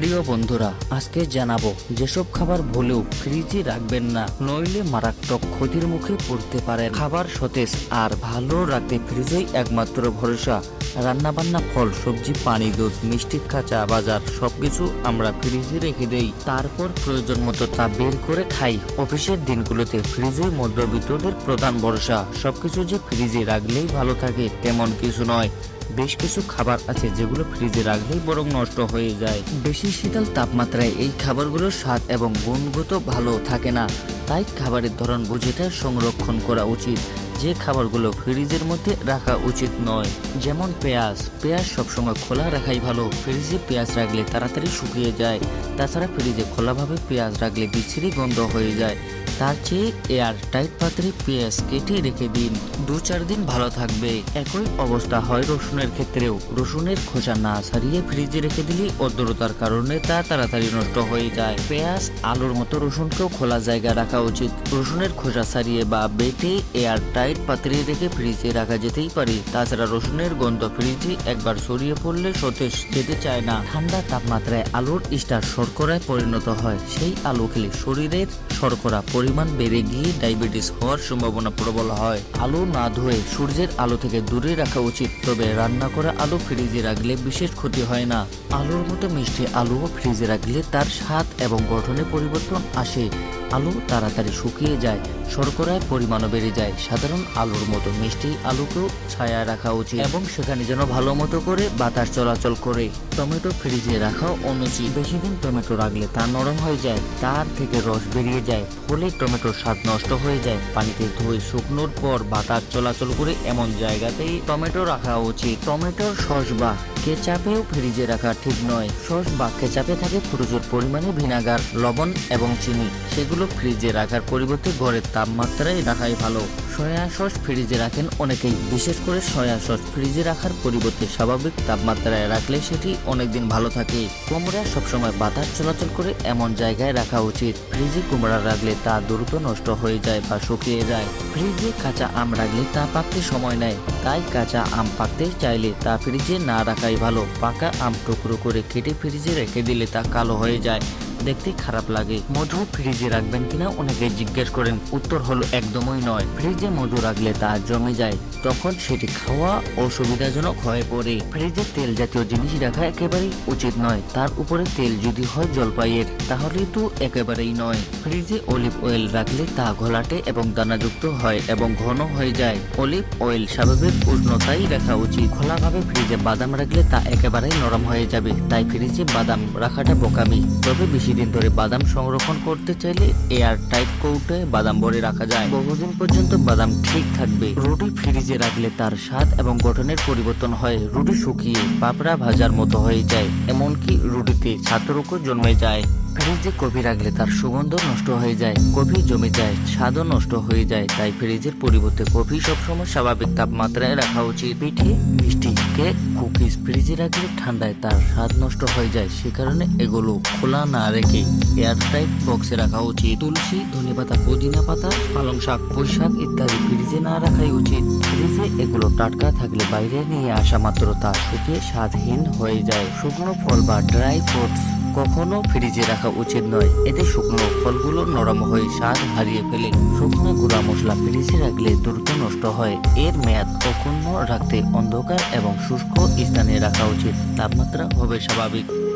প্রিয় বন্ধুরা, আজকে জানাব, যেসব খাবার ভুলেও ফ্রিজে রাখবেন না, নইলে মারাত্মক ক্ষতির মুখে পড়তে পারেন। খাবার সতেজ আর ভালো রাখতে ফ্রিজেই একমাত্র ভরসা। রান্নাবান্না ফল, সবজি, পানি, দুধ, মিষ্টি, কাঁচা বাজার, সবকিছু আমরা ফ্রিজে রেখে দেই। তারপর প্রয়োজন মতো তা বের করে খাই। অফিসের দিনগুলোতে ফ্রিজে মধ্যবিত্তদের প্রধান ভরসা, সবকিছু যে ফ্রিজে রাখলেই ভালো থাকে, তেমন কিছু নয়। বেশ কিছু খাবার আছে যেগুলো ফ্রিজে রাখলেই বরং নষ্ট হয়ে যায়। বেশি শীতল তাপমাত্রায় এই খাবারগুলোর স্বাদ এবং গুণগত ভালো থাকে না। তাই খাবারের ধরন বুঝেটা সংরক্ষণ করা উচিত। যে খাবারগুলো ফ্রিজের মধ্যে রাখা উচিত নয়, যেমন পেঁয়াজ। পেঁয়াজ সবসময় খোলা রাখাই ভালো। ফ্রিজে পেঁয়াজ রাখলে তাড়াতাড়ি শুকিয়ে যায়। তাছাড়া ফ্রিজে খোলাভাবে পেঁয়াজ রাখলে বিচ্ছিরি গন্ধ হয়ে যায়। তার চেয়ে এয়ার টাইট পাত্রে পেঁয়াজ কেটে রেখে দিন। দু চার দিন ভালো থাকবে। একই অবস্থা হয় রসুনের ক্ষেত্রেও। রসুনের খোসা না ছাড়িয়ে ফ্রিজে রেখে দিলে অদ্রতার কারণে তা তাড়াতাড়ি নষ্ট হয়ে যায়। পেঁয়াজ, আলুর মতো রসুনকেও খোলা জায়গা রাখা উচিত। রসুনের খোসা ছাড়িয়ে বা বেটে এয়ার টাইট পাত্রে রেখে ফ্রিজে রাখা যেতেই পারে। তাছাড়া রসুনের গন্ধ ফ্রিজে একবার ছড়িয়ে পড়লে সতেজ যেতে চায় না। ঠান্ডা তাপমাত্রায় আলুর স্টার শর্করায় পরিণত হয়। সেই আলু খেলে শরীরের শর্করা পরিমাণ বেড়ে গিয়ে ডায়াবেটিস হওয়ার সম্ভাবনা প্রবল হয়। আলু না ধুয়ে সূর্যের আলো থেকে দূরে রাখা উচিত, তবে রান্না করা আলু ফ্রিজে রাখলে বিশেষ ক্ষতি হয় না। আলুর মতো মিষ্টি আলুও ফ্রিজে রাখলে তার স্বাদ এবং গঠনে পরিবর্তন আসে। আলু তাড়াতাড়ি শুকিয়ে যায়। শর্করার পরিমাণও বেড়ে যায়। সাধারণ আলুর মতো মিষ্টি আলুকেও ছায়া রাখা উচিত। এবং সেখানে যেন ভালো মতো করে বাতাস চলাচল করে। টমেটো ফ্রিজে রাখা অনুচিত। বেশি দিন টমেটো রাখলে তা নরম হয়ে যায়, তার থেকে রস বেরিয়ে যায়। ফলে টমেটোর স্বাদ নষ্ট হয়ে যায়। পানিতে ধুয়ে শুকনোর পর বাতাস চলাচল করে এমন জায়গাতেই টমেটো রাখা উচিত। টমেটোর সস বা কেচাপেও ফ্রিজে রাখা ঠিক নয়। সস বা কেচাপে থাকে প্রচুর পরিমাণে ভিনাগার, লবণ এবং চিনি। সেগুলো ফ্রিজে রাখার পরিবর্তে ঘরের তাপমাত্রায় রাখাই ভালো। সয়া সস ফ্রিজে রাখেন অনেকেই। বিশেষ করে সয়া সস ফ্রিজে রাখার পরিবর্তে স্বাভাবিক তাপমাত্রায় রাখলে সেটি অনেকদিন ভালো থাকে। কুমড়া সবসময় বাতাস চলাচল করে এমন জায়গায় রাখা উচিত। ফ্রিজে কুমড়া রাখলে তা দ্রুত নষ্ট হয়ে যায় বা শুকিয়ে যায়। ফ্রিজে কাঁচা আম রাখলে তা পাকতে সময় নেয়। তাই কাঁচা আম পাকতে চাইলে তা ফ্রিজে না রাখাই ভালো। পাকা আম টুকরো করে কেটে ফ্রিজে রেখে দিলে তা কালো হয়ে যায়। দেখতে খারাপ লাগে। মধু ফ্রিজে রাখবেন কিনা অনেকে জিজ্ঞেস করেন। উত্তর হলো একদমই নয়। ফ্রিজে মধু রাখলে তা জমে যায়। তখন সেটি খাওয়া অসুবিধাজনক হয়ে পড়ে। ফ্রিজে তেল জাতীয় জিনিস রাখা একেবারেই উচিত নয়। তার উপরে তেল যদি হয় জলপাইয়ের, তাহলে তো একেবারেই নয়। ফ্রিজে অলিভ অয়েল রাখলে তা ঘোলাটে এবং দানাযুক্ত হয় এবং ঘন হয়ে যায়। অলিভ অয়েল স্বাভাবিক উষ্ণতাই রাখা উচিত। খোলাভাবে ফ্রিজে বাদাম রাখলে তা একেবারেই নরম হয়ে যাবে। তাই ফ্রিজে বাদাম রাখাটা বোকামি। তবে বেশি দিন ধরে বাদাম সংরক্ষণ করতে চাইলে এয়ার টাইট কৌটে বাদাম ভরে রাখা যায়। বহুদিন পর্যন্ত বাদাম ঠিক থাকবে। রুটি ফ্রিজে রাখলে তার স্বাদ এবং গঠনের পরিবর্তন হয়। রুটি শুকিয়ে পাপড়া ভাজার মতো হয়ে যায়, এমনকি রুটিতে ছাত্রকও জন্মে যায়। ফ্রিজে কফি রাখলে তার সুগন্ধ নষ্ট হয়ে যায় কফি জমে যায়, স্বাদও নষ্ট হয়ে যায়, তাই ফ্রিজের পরিবর্তে কফি সবসময় স্বাভাবিক তাপমাত্রায় রাখা উচিত। পিঠে মিষ্টি কেক কুকিজ ফ্রিজে রাখলে ঠান্ডায় তার স্বাদ নষ্ট হয়ে যায়, সে কারণে এগুলো খোলা না রেখে এয়ারটাইট বক্সে রাখা উচিত। তুলসী, ধনেপাতা, পুদিনা পাতা, পালং শাক, পুঁই শাক ইত্যাদি ফ্রিজে না রাখাই উচিত। ফ্রিজে এগুলো টাটকা থাকলে বাইরে নিয়ে আসা মাত্র তা শুকিয়ে স্বাদহীন হয়ে যায়। শুকনো ফল বা ড্রাই ফ্রুটস কখনো ফ্রিজে রাখা উচিত নয়। এতে শুকনো ফলগুলো নরম হয়ে স্বাদ হারিয়ে ফেলে। শুকনো গুঁড়া মশলা ফ্রিজে রাখলে দ্রুত নষ্ট হয়। এর মেয়াদ অক্ষুণ্ণ রাখতে অন্ধকার এবং শুষ্ক স্থানে রাখা উচিত। তাপমাত্রা হবে স্বাভাবিক।